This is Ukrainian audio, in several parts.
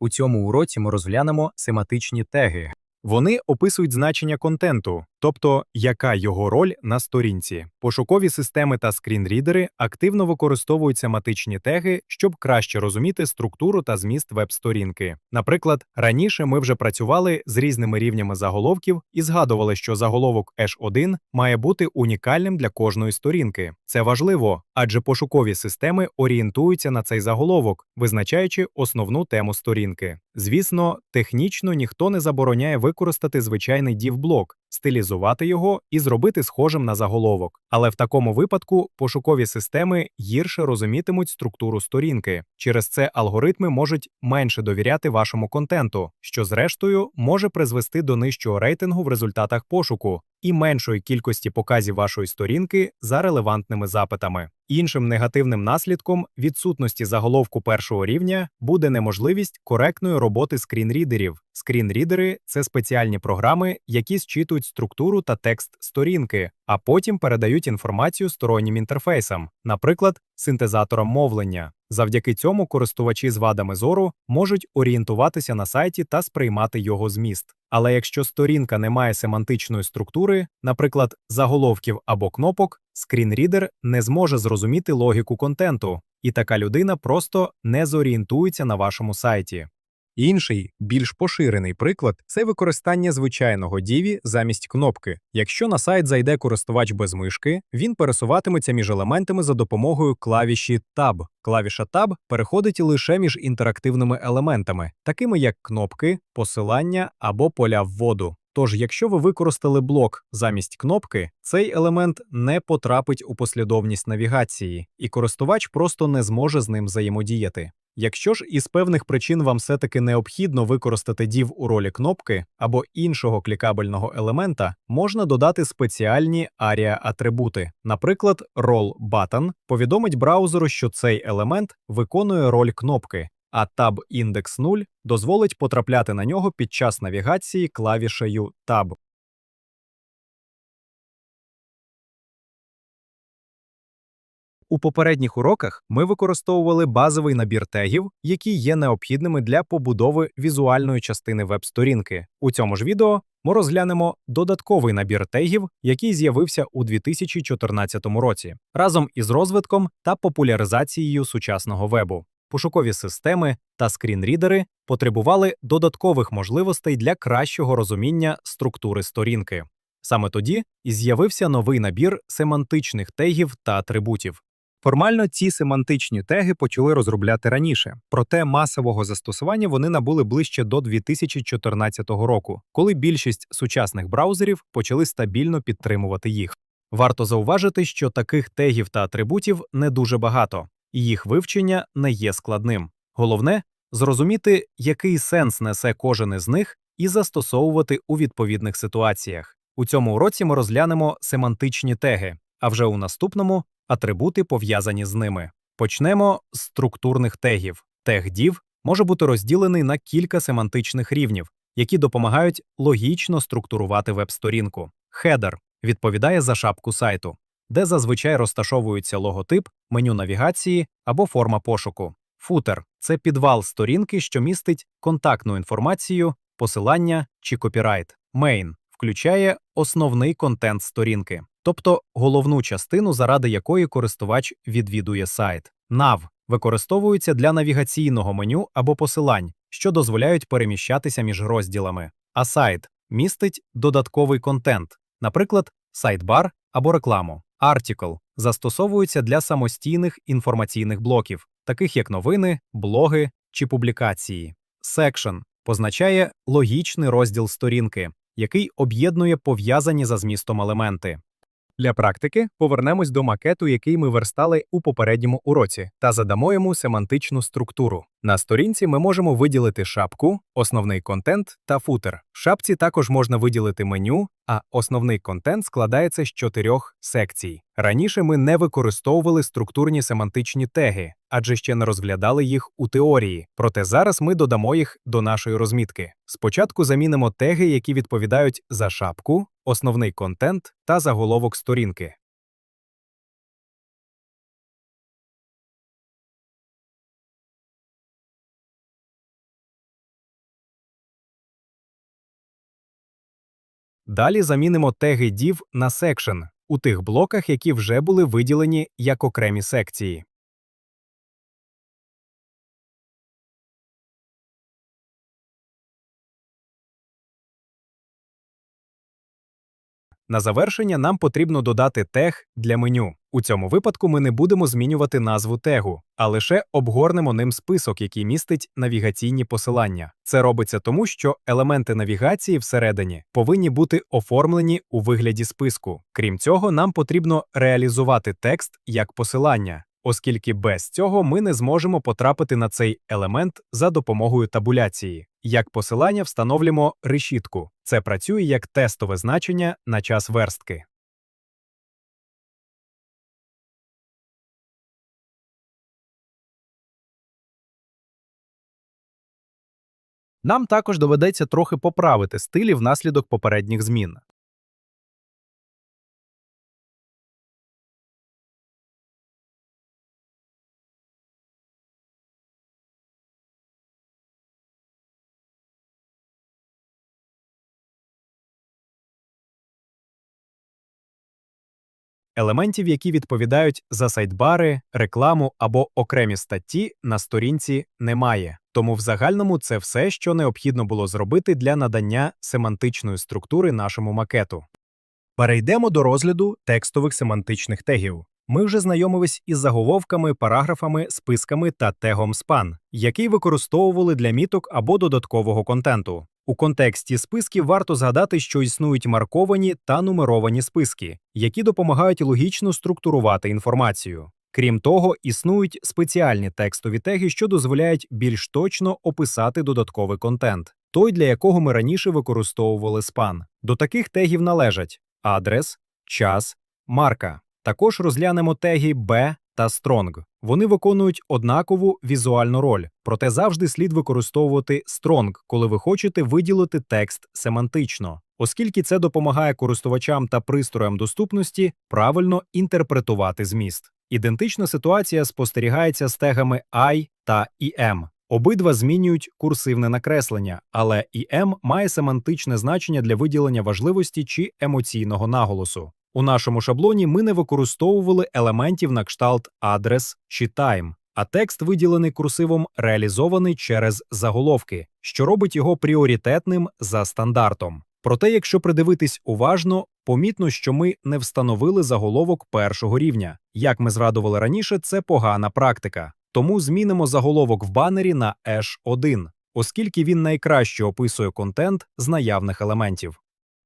У цьому уроці ми розглянемо семантичні теги. Вони описують значення контенту, тобто яка його роль на сторінці. Пошукові системи та скрінрідери активно використовують семантичні теги, щоб краще розуміти структуру та зміст веб-сторінки. Наприклад, раніше ми вже працювали з різними рівнями заголовків і згадували, що заголовок H1 має бути унікальним для кожної сторінки. Це важливо, адже пошукові системи орієнтуються на цей заголовок, визначаючи основну тему сторінки. Звісно, технічно ніхто не забороняє використати звичайний div-блок, стилізувати його і зробити схожим на заголовок. Але в такому випадку пошукові системи гірше розумітимуть структуру сторінки. Через це алгоритми можуть менше довіряти вашому контенту, що зрештою може призвести до нижчого рейтингу в результатах пошуку і меншої кількості показів вашої сторінки за релевантними запитами. Іншим негативним наслідком відсутності заголовку першого рівня буде неможливість коректної роботи скрінрідерів. Скрінрідери це спеціальні програми, які зчитують структуру та текст сторінки, а потім передають інформацію стороннім інтерфейсам, наприклад, синтезаторам мовлення. Завдяки цьому користувачі з вадами зору можуть орієнтуватися на сайті та сприймати його зміст. Але якщо сторінка не має семантичної структури, наприклад, заголовків або кнопок, скрінрідер не зможе зрозуміти логіку контенту, і така людина просто не зорієнтується на вашому сайті. Інший, більш поширений приклад це використання звичайного діві замість кнопки. Якщо на сайт зайде користувач без мишки, він пересуватиметься між елементами за допомогою клавіші Tab. Клавіша Tab переходить лише між інтерактивними елементами, такими як кнопки, посилання або поля вводу. Тож, якщо ви використали блок замість кнопки, цей елемент не потрапить у послідовність навігації, і користувач просто не зможе з ним взаємодіяти. Якщо ж із певних причин вам все-таки необхідно використати div у ролі кнопки або іншого клікабельного елемента, можна додати спеціальні арія-атрибути. Наприклад, role button повідомить браузеру, що цей елемент виконує роль кнопки, а tab індекс 0 дозволить потрапляти на нього під час навігації клавішею Tab. У попередніх уроках ми використовували базовий набір тегів, які є необхідними для побудови візуальної частини веб-сторінки. У цьому ж відео ми розглянемо додатковий набір тегів, який з'явився у 2014 році, разом із розвитком та популяризацією сучасного вебу. Пошукові системи та скрінрідери потребували додаткових можливостей для кращого розуміння структури сторінки. Саме тоді і з'явився новий набір семантичних тегів та атрибутів. Формально ці семантичні теги почали розробляти раніше, проте масового застосування вони набули ближче до 2014 року, коли більшість сучасних браузерів почали стабільно підтримувати їх. Варто зауважити, що таких тегів та атрибутів не дуже багато, їх вивчення не є складним. Головне зрозуміти, який сенс несе кожен із них, і застосовувати у відповідних ситуаціях. У цьому уроці ми розглянемо семантичні теги, а вже у наступному атрибути пов'язані з ними. Почнемо з структурних тегів. Тег div може бути розділений на кілька семантичних рівнів, які допомагають логічно структурувати веб-сторінку. Хедер відповідає за шапку сайту, де зазвичай розташовується логотип, меню навігації або форма пошуку. Футер це підвал сторінки, що містить контактну інформацію, посилання чи копірайт. Main включає основний контент сторінки, тобто головну частину, заради якої користувач відвідує сайт. Nav використовується для навігаційного меню або посилань, що дозволяють переміщатися між розділами. А сайт містить додатковий контент, наприклад, сайт-бар або рекламу. Article застосовується для самостійних інформаційних блоків, таких як новини, блоги чи публікації. Section позначає логічний розділ сторінки, який об'єднує пов'язані за змістом елементи. Для практики повернемось до макету, який ми верстали у попередньому уроці, та задамо йому семантичну структуру. На сторінці ми можемо виділити шапку, основний контент та футер. В шапці також можна виділити меню, а основний контент складається з чотирьох секцій. Раніше ми не використовували структурні семантичні теги, адже ще не розглядали їх у теорії. Проте зараз ми додамо їх до нашої розмітки. Спочатку замінимо теги, які відповідають за шапку, основний контент та заголовок сторінки. Далі замінимо теги div на section у тих блоках, які вже були виділені як окремі секції. На завершення нам потрібно додати тег для меню. У цьому випадку ми не будемо змінювати назву тегу, а лише обгорнемо ним список, який містить навігаційні посилання. Це робиться тому, що елементи навігації всередині повинні бути оформлені у вигляді списку. Крім цього, нам потрібно реалізувати текст як посилання, оскільки без цього ми не зможемо потрапити на цей елемент за допомогою табуляції. Як посилання встановлюємо решітку. Це працює як тестове значення на час верстки. Нам також доведеться трохи поправити стилі внаслідок попередніх змін. Елементів, які відповідають за сайтбари, рекламу або окремі статті, на сторінці немає. Тому в загальному це все, що необхідно було зробити для надання семантичної структури нашому макету. Перейдемо до розгляду текстових семантичних тегів. Ми вже знайомились із заголовками, параграфами, списками та тегом span, який використовували для міток або додаткового контенту. У контексті списків варто згадати, що існують марковані та нумеровані списки, які допомагають логічно структурувати інформацію. Крім того, існують спеціальні текстові теги, що дозволяють більш точно описати додатковий контент, той, для якого ми раніше використовували спан. До таких тегів належать адрес, час, марка. Також розглянемо теги B та Strong. Вони виконують однакову візуальну роль, проте завжди слід використовувати Strong, коли ви хочете виділити текст семантично, оскільки це допомагає користувачам та пристроям доступності правильно інтерпретувати зміст. Ідентична ситуація спостерігається з тегами I та EM. Обидва змінюють курсивне накреслення, але EM має семантичне значення для виділення важливості чи емоційного наголосу. У нашому шаблоні ми не використовували елементів на кшталт адрес чи тайм, а текст, виділений курсивом, реалізований через заголовки, що робить його пріоритетним за стандартом. Проте, якщо придивитись уважно, помітно, що ми не встановили заголовок першого рівня. Як ми зрадували раніше, це погана практика. Тому змінимо заголовок в банері на H1, оскільки він найкраще описує контент з наявних елементів.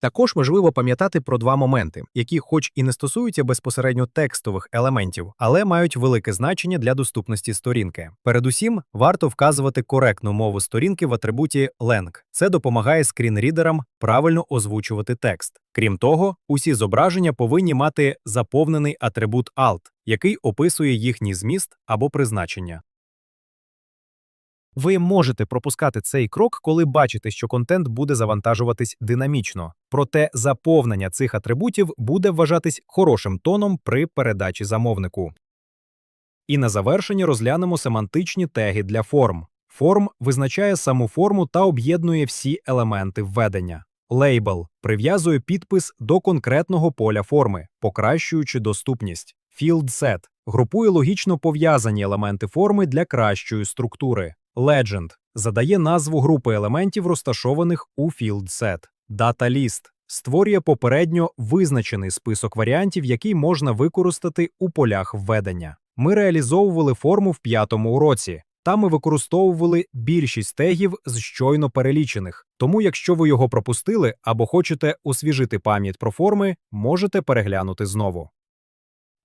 Також важливо пам'ятати про два моменти, які, хоч і не стосуються безпосередньо текстових елементів, але мають велике значення для доступності сторінки. Передусім, варто вказувати коректну мову сторінки в атрибуті Lang. Це допомагає скрінрідерам правильно озвучувати текст. Крім того, усі зображення повинні мати заповнений атрибут Alt, який описує їхній зміст або призначення. Ви можете пропускати цей крок, коли бачите, що контент буде завантажуватись динамічно. Проте заповнення цих атрибутів буде вважатись хорошим тоном при передачі замовнику. І на завершення розглянемо семантичні теги для форм. Форм визначає саму форму та об'єднує всі елементи введення. Лейбл прив'язує підпис до конкретного поля форми, покращуючи доступність. Field Set групує логічно пов'язані елементи форми для кращої структури. Legend задає назву групи елементів, розташованих у Field Set. Data List створює попередньо визначений список варіантів, який можна використати у полях введення. Ми реалізовували форму в п'ятому уроці. Там ми використовували більшість тегів з щойно перелічених. Тому, якщо ви його пропустили або хочете освіжити пам'ять про форми, можете переглянути знову.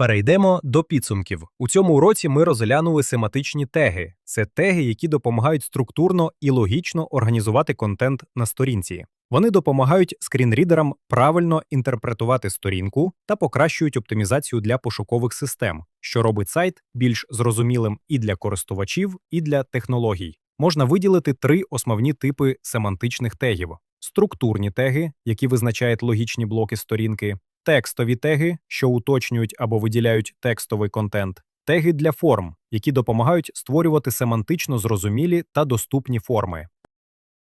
Перейдемо до підсумків. У цьому уроці ми розглянули семантичні теги. Це теги, які допомагають структурно і логічно організувати контент на сторінці. Вони допомагають скрінрідерам правильно інтерпретувати сторінку та покращують оптимізацію для пошукових систем, що робить сайт більш зрозумілим і для користувачів, і для технологій. Можна виділити три основні типи семантичних тегів: структурні теги, які визначають логічні блоки сторінки, текстові теги, що уточнюють або виділяють текстовий контент, теги для форм, які допомагають створювати семантично зрозумілі та доступні форми.